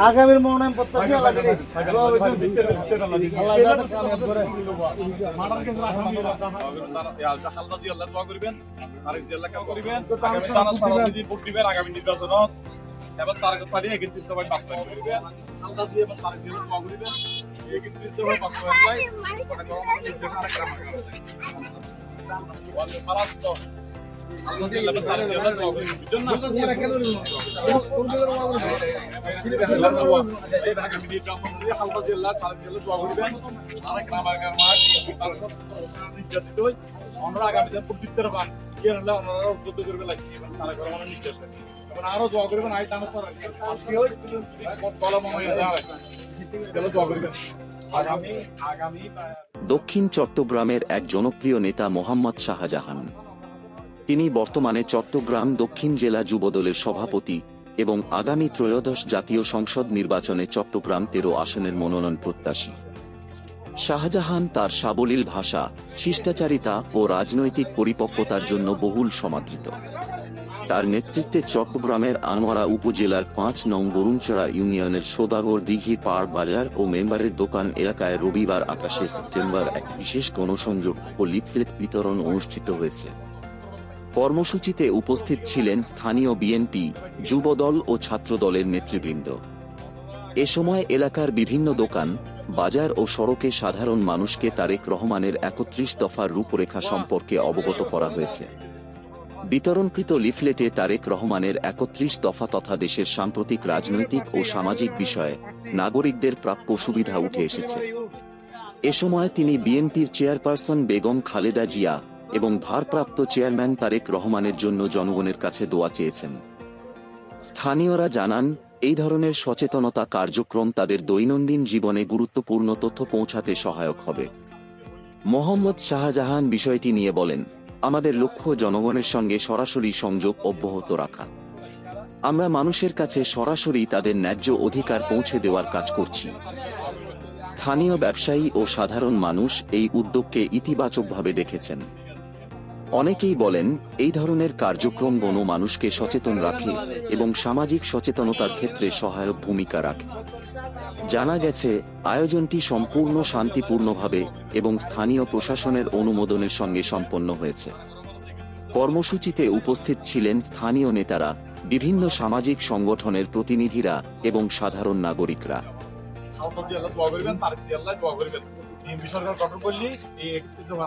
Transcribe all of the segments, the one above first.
আগামীর মনোনয়ন করে আগামী নির্বাচনত এবার তার পারি এগিয়ে দিতে পারি বাস্তবায়ন করিবেন আল্লাহ দিয়ে এবার তার দিয়ে দোয়া করিবেন এগিয়ে দিতে হবে বাস্তবায়ন লাই মানে গরম দিতে আরেক রাম আরও করবেন দক্ষিণ চট্টগ্রামের এক জনপ্রিয় নেতা মোহাম্মদ শাহজাহান তিনি বর্তমানে চট্টগ্রাম দক্ষিণ জেলা যুবদলের সভাপতি এবং আগামী ত্রয়োদশ জাতীয় সংসদ নির্বাচনে চট্টগ্রাম তেরো আসনের মনোনয়ন প্রত্যাশী। শাহজাহান তার সাবলীল ভাষা, শিষ্টাচারিতা ও রাজনৈতিক পরিপক্কতার জন্য বহুল সমাদৃত। তার নেতৃত্বে চট্টগ্রামের আনোয়ারা উপজেলার পাঁচ নং বরুণচড়া ইউনিয়নের সোদাগর দিঘি পাড় বাজার ও মেম্বারের দোকান এলাকায় রবিবার আকাশে সেপ্টেম্বর এক বিশেষ গণসংযোগ ও লিফলেট বিতরণ অনুষ্ঠিত হয়েছে। কর্মসূচিতে উপস্থিত ছিলেন স্থানীয় বিএনপি, যুবদল ও ছাত্রদলের নেতৃবৃন্দ। এ সময় এলাকার বিভিন্ন দোকান, বাজার ও সড়কে সাধারণ মানুষকে তারেক রহমানের একত্রিশ দফার রূপরেখা সম্পর্কে অবগত করা হয়েছে। বিতরণকৃত লিফলেটে তারেক রহমানের একত্রিশ দফা তথা দেশের সাম্প্রতিক রাজনৈতিক ও সামাজিক বিষয়ে নাগরিকদের প্রাপ্য সুবিধা উঠে এসেছে। এ সময় তিনি বিএনপির চেয়ারপারসন বেগম খালেদা জিয়া এবং ভারপ্রাপ্ত চেয়ারম্যান তারেক রহমানের জন্য জনগণের কাছে দোয়া চেয়েছেন। স্থানীয়রা জানান, এই ধরনের সচেতনতা কার্যক্রম তাদের দৈনন্দিন জীবনে গুরুত্বপূর্ণ তথ্য পৌঁছাতে সহায়ক হবে। মোহাম্মদ শাহজাহান বিষয়টি নিয়ে বলেন, আমাদের লক্ষ্য জনগণের সঙ্গে সরাসরি সংযোগ অব্যাহত রাখা। আমরা মানুষের কাছে সরাসরি তাদের ন্যায্য অধিকার পৌঁছে দেওয়ার কাজ করছি। স্থানীয় ব্যবসায়ী ও সাধারণ মানুষ এই উদ্যোগকে ইতিবাচকভাবে দেখেছেন। অনেকেই বলেন, এই ধরনের কার্যক্রম গণ মানুষকে সচেতন রাখে এবং সামাজিক সচেতনতার ক্ষেত্রে সহায়ক ভূমিকা রাখে। জানা গেছে, আয়োজনটি সম্পূর্ণ শান্তিপূর্ণভাবে এবং স্থানীয় প্রশাসনের অনুমোদনের সঙ্গে সম্পন্ন হয়েছে। কর্মসূচিতে উপস্থিত ছিলেন স্থানীয় নেতারা, বিভিন্ন সামাজিক সংগঠনের প্রতিনিধিরা এবং সাধারণ নাগরিকরা। গঠন করলে এই দফা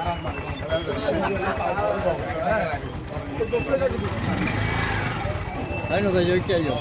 বিহারি আসসালামু আলাইকুম আল্লাহ দিয়ে আল্লাহ তার দিয়ে দোয়া করবেন Ay, no, yo que yo.